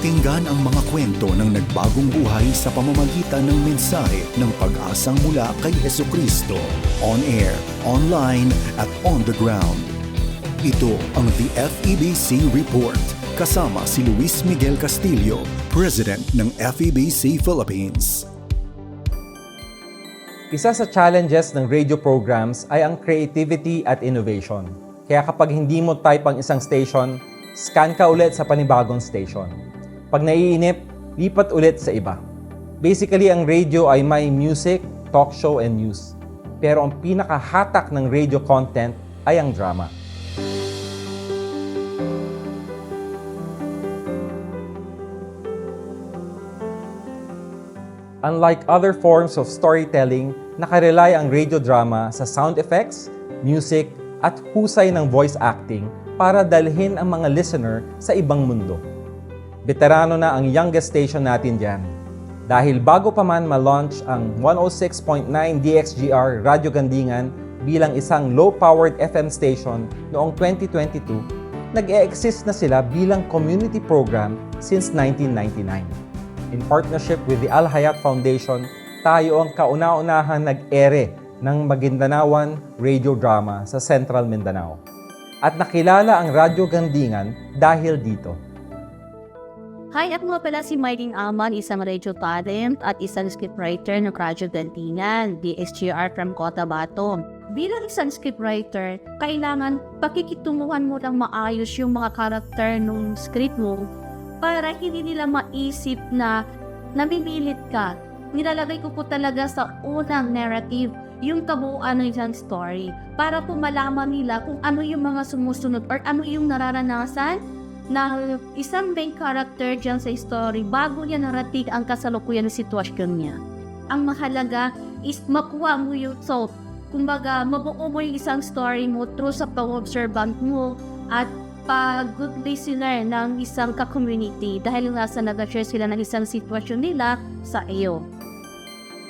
Pakinggan ang mga kwento ng nagbagong buhay sa pamamagitan ng mensahe ng pag-asang mula kay Heso Kristo. On air, online, at on the ground. Ito ang The FEBC Report. Kasama si Luis Miguel Castillo, President ng FEBC Philippines. Isa sa challenges ng radio programs ay ang creativity at innovation. Kaya kapag hindi mo type ang isang station, scan ka ulit sa panibagong station. Pag naiinip, lipat ulit sa iba. Basically, ang radio ay may music, talk show, and news. Pero ang pinakahatak ng radio content ay ang drama. Unlike other forms of storytelling, nakarely ang radio drama sa sound effects, music, at husay ng voice acting para dalhin ang mga listener sa ibang mundo. Veterano na ang youngest station natin dyan. Dahil bago pa man ma-launch ang 106.9 DXGR Radyo Gandingan bilang isang low-powered FM station noong 2022, nag-e-exist na sila bilang community program since 1999. In partnership with the Al Hayat Foundation, tayo ang kauna-unahang nag-ere ng Magindanawan radio drama sa Central Mindanao. At nakilala ang Radyo Gandingan dahil dito. Hi, ako nga pala si Mylene Aman, isang radio talent at isang scriptwriter ng Radyo Gantingan, DSGR from Cotabato. Bilang isang scriptwriter, kailangan pakikitunguhan mo lang maayos yung mga karakter ng script mo para hindi nila maisip na namimilit ka. Nilalagay ko po talaga sa unang narrative yung kabuuan ng isang story para po malaman nila kung ano yung mga sumusunod or ano yung nararanasan na isang main character dyan sa story bago niya narating ang kasalukuyan ng sitwasyon niya. Ang mahalaga is makuha mo yung thought. Kumbaga, mabuo mo yung isang story mo through sa pag-observant mo at pag-good listener ng isang ka-community dahil nga sa nag-share sila ng isang sitwasyon nila sa iyo.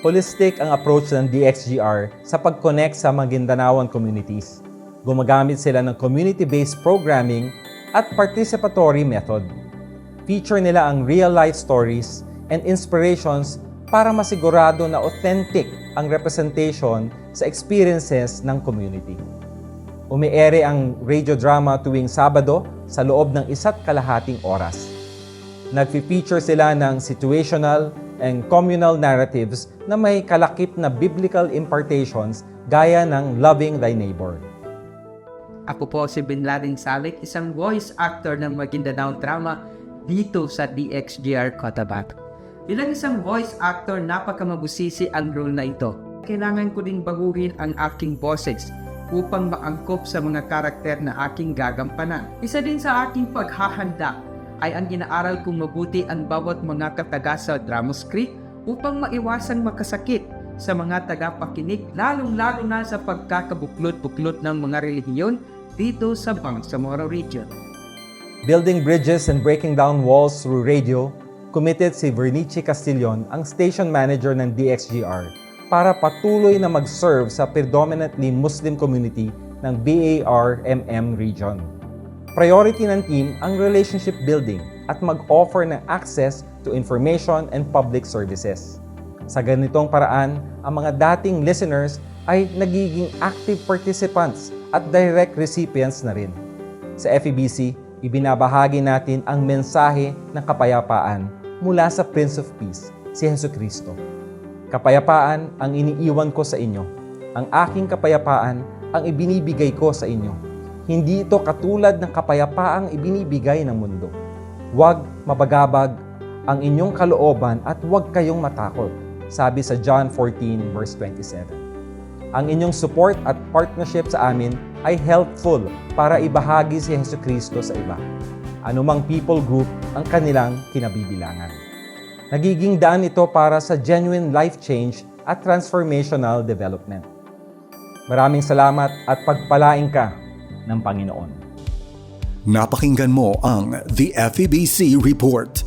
Holistic ang approach ng DXGR sa pag-connect sa Magindanawan communities. Gumagamit sila ng community-based programming at participatory method. Feature nila ang real-life stories and inspirations para masigurado na authentic ang representation sa experiences ng community. Umiere ang radio drama tuwing Sabado sa loob ng isa't kalahating oras. Nagfi-feature sila ng situational and communal narratives na may kalakip na biblical impartations gaya ng loving thy neighbor. Ako po si Bin Laden Salik, isang voice actor ng Maguindanao Drama dito sa DXGR Cotabato. Bilang isang voice actor, napakamabusisi ang role na ito. Kailangan ko din baguhin ang aking boses upang maangkop sa mga karakter na aking gagampanan. Isa din sa aking paghahanda ay ang inaaral kong mabuti ang bawat mga kataga sa drama script upang maiwasang makasakit sa mga tagapakinig lalong-lalo na sa pagkakabuklot-buklot ng mga relihiyon dito sa Bangsamoro region. Building bridges and breaking down walls through radio, committed si Vernici Castillon, ang station manager ng DXGR, para patuloy na mag-serve sa predominantly Muslim community ng BAR-MM region. Priority ng team ang relationship building at mag-offer ng access to information and public services. Sa ganitong paraan, ang mga dating listeners ay nagiging active participants at direct recipients na rin. Sa FEBC, ibinabahagi natin ang mensahe ng kapayapaan mula sa Prince of Peace, si Heso Kristo. Kapayapaan ang iniiwan ko sa inyo. Ang aking kapayapaan ang ibinibigay ko sa inyo. Hindi ito katulad ng kapayapaang ibinibigay ng mundo. Huwag mabagabag ang inyong kalooban at huwag kayong matakot, sabi sa John 14 verse 27. Ang inyong support at partnership sa amin ay helpful para ibahagi si Yesu Kristo sa iba. Anumang people group ang kanilang kinabibilangan. Nagiging daan ito para sa genuine life change at transformational development. Maraming salamat at pagpalain ka ng Panginoon. Napakinggan mo ang The FEBC Report.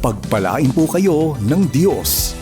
Pagpalain po kayo ng Diyos.